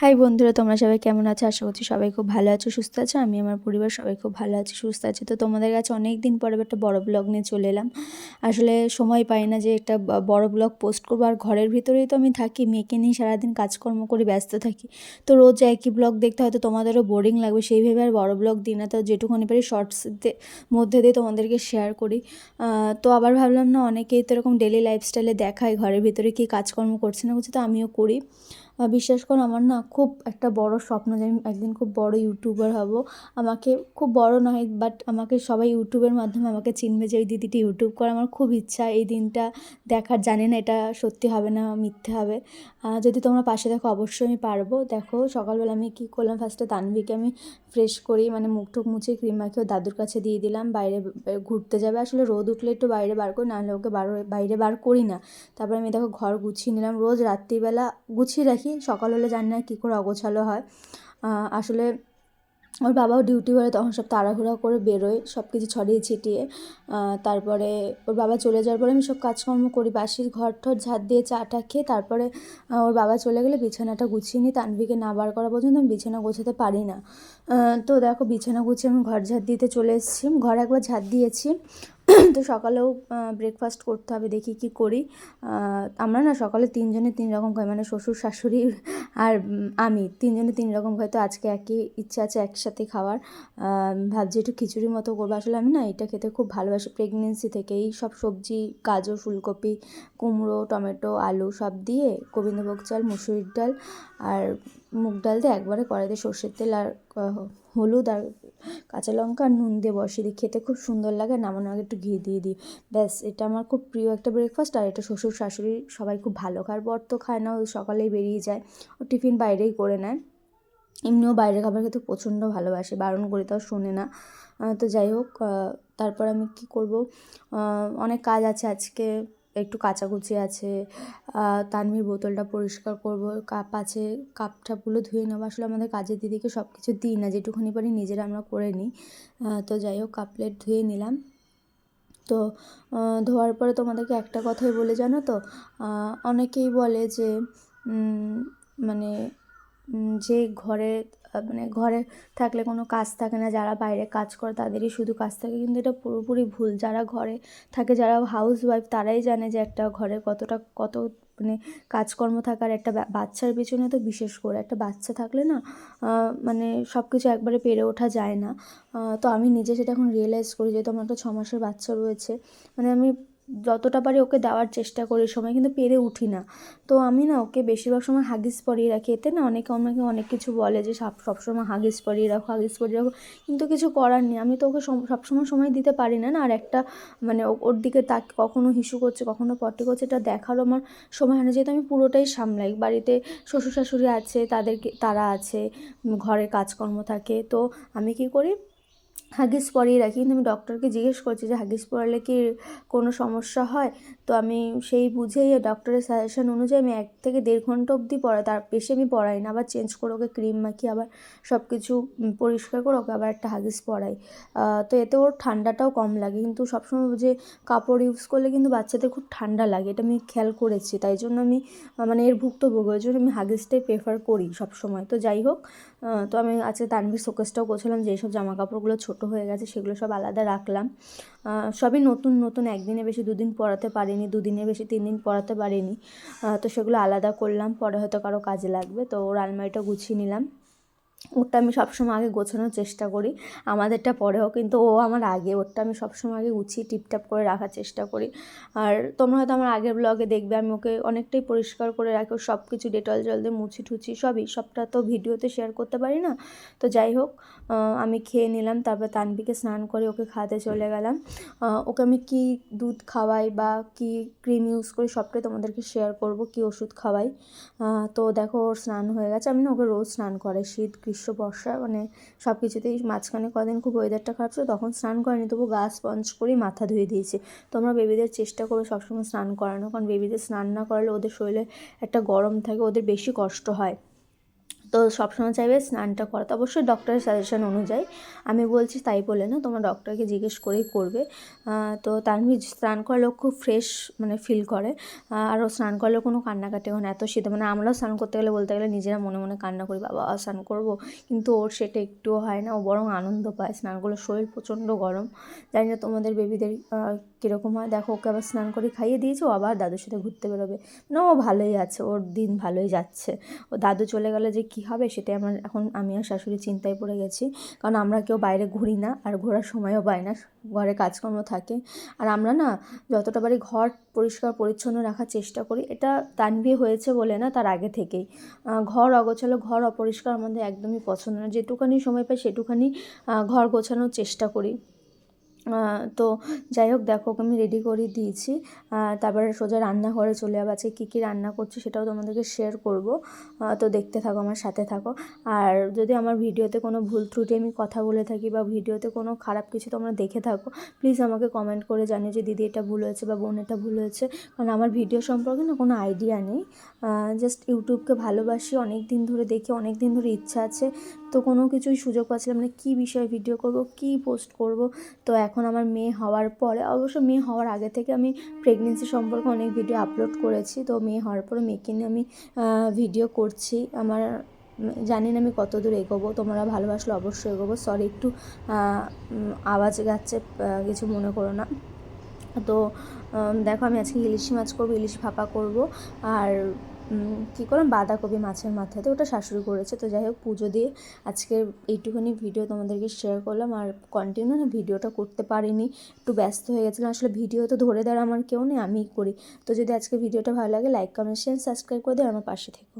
High বন্ধুরা, তোমরা সবাই কেমন আছো? আশা করছি সবাই খুব ভালো আছো, সুস্থ আছো। আমি আমার পরিবার সবাই খুব ভালো আছি, সুস্থ আছি। তো তোমাদের কাছে অনেক দিন পরে একটা বড় ব্লগ নিয়ে চলে এলাম। আসলে সময় পাই না যে একটা বড় ব্লগ পোস্ট করব। আর ঘরের ভিতরেই তো আমি থাকি, মেয়েকে নিয়ে সারাদিন কাজকর্ম করে ব্যস্ত থাকি। তো রোজ একই ব্লগ দেখতে হয়তো তোমাদেরও বোরিং লাগবে। সেই ভেবে আর বড় ব্লগ দিই না। তো যেটুকুনি পারি শর্টস মধ্যে দিয়ে তোমাদেরকে শেয়ার করি। তো আবার ভাবলাম না, অনেকেই তো এরকম ডেলি লাইফস্টাইলে দেখায় ঘরের ভিতরে কী কাজকর্ম করছে না করছে, তো আমিও করি। বিশ্বাস করো, আমার না খুব একটা বড় স্বপ্ন যে আমি একদিন খুব বড় ইউটিউবার হব। আমাকে খুব বড় নয় বাট আমাকে সবাই ইউটিউবের মাধ্যমে আমাকে চিনবে যে, ওই দিদিটি ইউটিউব করে। আমার খুব ইচ্ছা এই দিনটা দেখার। জানি না এটা সত্যি হবে না মিথ্যে হবে। যদি তোমরা পাশে দেখো অবশ্যই আমি পারব। দেখো, সকালবেলা আমি কী করলাম? ফার্স্টে তানভিকে আমি ফ্রেশ করি মানে মুখ টুক মুছে ক্রিম মাখিয়ে দাদুর কাছে দিয়ে দিলাম। বাইরে ঘুরতে যাবে। আসলে রোদ উঠলে একটু বাইরে বার করি, নাহলে ওকে বার, বাইরে বার করি না। তারপরে আমি দেখো ঘর গুছিয়ে নিলাম। রোজ রাত্রিবেলা গুছিয়ে রাখি সকাল হলে জানি না কী করে অগোছালো হয়। আসলে ওর বাবাও ডিউটি করে তখন সব তাড়াহুড়া করে বেরোয় সব কিছু ছড়িয়ে ছিটিয়ে। তারপরে ওর বাবা চলে যাওয়ার পরে আমি সব কাজকর্ম করি, বাসির ঘর ঠর ঝাঁট দিয়ে চাটা খেয়ে তারপরে ওর বাবা চলে গেলে বিছানাটা গুছিয়ে নিই। তানভিকে না বার করা পর্যন্ত আমি বিছানা গোছাতে পারি না। তো দেখো বিছানা গুছিয়ে আমি ঘর ঝাঁট দিতে চলে এসেছি। ঘর একবার ঝাঁট দিয়েছি। তো সকালেও ব্রেকফাস্ট করতে হবে, দেখি কি করি। আমরা না সকালে তিনজনে তিন রকম খাই মানে শ্বশুর, শাশুড়ি আর আমি। তিনজনে তিন রকম খাই, তো আজকে একই ইচ্ছা আছে একসাথে খাওয়ার। ভাবছি একটু খিচুড়ির মতো করব। আসলে আমি না এটা খেতে খুব ভালোবাসি। প্রেগনেন্সি থেকেই সব সবজি, গাজর, ফুলকপি, কুমড়ো, টমেটো, আলু সব দিয়ে, গোবিন্দভোগ চাল, মুসুরির ডাল আর মুগ ডাল দিয়ে একবারে কড়াইতে সর্ষের তেল আর হলুদ আর কাঁচা লঙ্কা আর নুন দিয়ে বসিয়ে দিই। খেতে খুব সুন্দর লাগে নামানোর আগে একটু ঘি দিয়ে দিই। ব্যাস, এটা আমার খুব প্রিয় একটা ব্রেকফাস্ট আর এটা শ্বশুর শাশুড়ি সবাই খুব ভালো খায়। বর তো খায় না, ও সকালেই বেরিয়ে যায়, ও টিফিন বাইরেই করে নেয়। এমনিও বাইরের খাবার খেতে প্রচণ্ড ভালোবাসে, বারণ করি তাও শোনে না। তো যাই হোক তারপর আমি কি করব? অনেক কাজ আছে আজকে। একটু কাচাকুচি আছে তানভীর বোতলটা পরিষ্কার করব, কাপ আছে কাপ টাপগুলো ধুয়ে নেব। আসলে আমাদের কাজের দিদিকে সব কিছু দিই না, যেটুকুনি পারি নিজেরা আমরা করে নিই। তো যাই হোক, কাপ, প্লেট ধুয়ে নিলাম। তো ধোয়ার পরে তোমাদেরকে একটা কথাই বলে জানো তো? অনেকেই বলে যে মানে যে ঘরে মানে ঘরে থাকলে কোনো কাজ থাকে না, যারা বাইরে কাজ করে তাদেরই শুধু কাজ থাকে। কিন্তু এটা পুরোপুরি ভুল। যারা ঘরে থাকে, যারা হাউস ওয়াইফ তারাই জানে যে একটা ঘরে কতটা, কত মানে কাজকর্ম থাকার একটা বাচ্চার পিছনে তো বিশেষ করে। একটা বাচ্চা থাকলে না মানে সব কিছু একবারে পেরে ওঠা যায় না। তো আমি নিজে সেটা এখন রিয়েলাইজ করি, যেহেতু আমার একটা ছ মাসের বাচ্চা রয়েছে। মানে আমি যতটা পারি ওকে দেওয়ার চেষ্টা করি, সময় কিন্তু পেরে উঠি না। তো আমি না ওকে বেশিরভাগ সময় হাগিস পরিয়ে রাখি। এতে না অনেকে আমাকে অনেক কিছু বলে যে, সব সবসময় হাগিস পরিয়ে রাখো, হাগিস পরিয়ে রাখো। কিন্তু কিছু করার নেই। আমি তো ওকে সম- সবসময় সময় দিতে পারি না না। আর একটা মানে ওর দিকে তাক, কখনো হিসু করছে, কখনো পটি করছে, এটা দেখারও আমার সময় হয় না। যেহেতু আমি পুরোটাই সামলাই, বাড়িতে শ্বশুর শাশুড়ি আছে, তাদেরকে, তারা আছে, ঘরের কাজকর্ম থাকে। তো আমি কি করি হাগিস পরিয়ে রাখি। কিন্তু আমি ডক্টরকে জিজ্ঞেস করছি যে, হাগিস পরালে কি কোনো সমস্যা হয়? তো আমি সেই বুঝেই ডক্টরের সাজেশন অনুযায়ী আমি এক থেকে দেড় ঘণ্টা অবধি পড়াই। তার বেশি আমি পড়াই না। আবার চেঞ্জ করে ওকে ক্রিম মাখিয়ে আবার সব কিছু পরিষ্কার করে ওকে আবার একটা হাগিস পরাই। তো এতে ওর ঠান্ডাটাও কম লাগে। কিন্তু সবসময় যে কাপড় ইউজ করলে কিন্তু বাচ্চাদের খুব ঠান্ডা লাগে। এটা আমি খেয়াল করেছি। তাই জন্য আমি মানে এর ভুক্তভোগী। ওই জন্য আমি হাগিসটাই প্রেফার করি সবসময়। তো যাই হোক তো আমি আজকে তানভীর শোকেসটাও গোছালাম যেসব জামা কাপড়গুলো ছোটো হয়ে গেছে, সেগুলো সব আলাদা রাখলাম। সবই নতুন নতুন, একদিনে বেশি দুদিন পড়াতে পারিনি, দুদিনে বেশি তিন দিন পড়াতে পারিনি। তো সেগুলো আলাদা করলাম, পরে হয়তো কারও কাজে লাগবে, তো ওর আলমারিটা গুছিয়ে নিলাম। ওরটা আমি সবসময় আগে গোছানোর চেষ্টা করি। আমাদেরটা পরেও কিন্তু ও আমার আগে। ওরটা আমি সবসময় আগে গুছিয়ে টিপটাপ করে রাখার চেষ্টা করি। আর তোমরা হয়তো আমার আগের ব্লগে দেখবে, আমি ওকে অনেকটাই পরিষ্কার করে রাখি। ওর সব কিছু ডেটল জল দিয়ে মুছি টুচি সবই। সবটা তো ভিডিওতে শেয়ার করতে পারি না। তো যাই হোক আমি খেয়ে নিলাম, তারপর তানবিকে স্নান করে ওকে খাওয়াতে চলে গেলাম। ওকে আমি কি দুধ খাওয়াই বা কি ক্রিম ইউজ করি সবটাই তোমাদেরকে শেয়ার করব, কি ওষুধ খাওয়াই। তো দেখো ওর স্নান হয়ে গেছে। আমি না ওকে রোজ স্নান করে শীত গ্রীষ্ম, বর্ষা মানে সব কিছুতেই মাঝখানে কদিন খুব ওয়েদারটা খারাপ ছিল, তখন স্নান করেনি, তবু গা স্পঞ্জ করেই মাথা ধুয়ে দিয়েছে। তোমরা বেবিদের চেষ্টা করো সবসময় স্নান করানো কারণ বেবিদের স্নান না করালে ওদের শরীরে একটা গরম থাকে, ওদের বেশি কষ্ট হয়। তো সবসময় চাইবে স্নানটা করাতে। অবশ্যই ডক্টরের সাজেশন অনুযায়ী। আমি বলছি তাই বলে না, তোমরা ডক্টরকে জিজ্ঞেস করেই করবে। তো তানভীর, স্নান করলেও খুব ফ্রেশ মানে ফিল করে। আর ও স্নান করলেও কোনো কান্নাকাটি হয় না, এত শীতে। মানে আমরাও স্নান করতে গেলে বলতে গেলে নিজেরা মনে মনে কান্না করি, বাবা স্নান করব? কিন্তু ওর সেটা একটুও হয় না, ও বরং আনন্দ পায়। স্নান করলে শরীর প্রচণ্ড গরম। জানি না তোমাদের বেবিদের কীরকম হয়। দেখো, ওকে আবার স্নান করে খাইয়ে দিয়েছে, ও আবার দাদুর সাথে ঘুরতে বেরোবে। না ও ভালোই আছে, ওর দিন ভালোই যাচ্ছে। ও দাদু চলে গেলে যে কী হবে সেটাই আমার এখন আমি আর শাশুড়ি চিন্তায় পড়ে গেছি। কারণ আমরা কেউ বাইরে ঘুরি না আর ঘোরার সময়ও পাই না, ঘরে কাজকর্ম থাকে। আর আমরা না যতটা পারি ঘর পরিষ্কার পরিচ্ছন্ন রাখার চেষ্টা করি, এটা তানভি হয়েছে বলে না তার আগে থেকেই। ঘর অগোছালো, ঘর অপরিষ্কার আমাদের একদমই পছন্দ না। যেটুখানি সময় পাই সেটুখানি ঘর গোছানোর চেষ্টা করি। তো যাই হোক, দেখো আমি রেডি করে দিয়েছি। তারপরে সোজা রান্নাঘরে চলে যাব। আজকে কী কী রান্না করছি সেটাও তোমাদেরকে শেয়ার করব। তো দেখতে থাকো, আমার সাথে থাকো। আর যদি আমার ভিডিওতে কোনো ভুল ত্রুটি, আমি কথা বলে থাকি বা ভিডিওতে কোনো খারাপ কিছু তোমরা দেখে থাকো প্লিজ আমাকে কমেন্ট করে জানিও যে দিদি এটা ভুল হয়েছে বা বোন এটা ভুল হয়েছে। কারণ আমার ভিডিও সম্পর্কে না কোনো আইডিয়া নেই। জাস্ট ইউটিউবকে ভালোবাসি অনেক দিন ধরে দেখি অনেক দিন ধরে ইচ্ছা আছে। তো কোনো কিছুই সুযোগ পাচ্ছিলাম না, কী বিষয়ে ভিডিও করব, কী পোস্ট করব। তো এখন আমার মেয়ে হওয়ার পরে অবশ্য মেয়ে হওয়ার আগে থেকে আমি প্রেগনেন্সি সম্পর্কে অনেক ভিডিও আপলোড করেছি। তো মেয়ে হওয়ার পরে মেয়েকে নিয়ে আমি ভিডিও করছি। আমার জানি না আমি কত দূর এগোবো তোমরা ভালোবাসলে অবশ্যই এগোবো। সরি একটু আওয়াজ আহ, কিছু মনে করো না। তো দেখো আমি আজকে ইলিশ মাছ করব ইলিশ ভাপা করব। আর কী করলাম? বাঁধাকপি মাছের মাথায় তো ওটা শাশুড়ি করেছে। তো যাই হোক, পুজো দিয়ে আজকে এইটুকুনি ভিডিও তোমাদেরকে শেয়ার করলাম। আর কন্টিনিউ না, ভিডিওটা করতে পারিনি। একটু ব্যস্ত হয়ে গেছিলাম। আসলে ভিডিও তো ধরে দেওয়ার আমার কেউ নেই, আমি করি। তো যদি আজকে ভিডিওটা ভালো লাগে লাইক কমেন্ট শেয়ার সাবস্ক্রাইব করে দিয়ে আমার পাশে থেকো।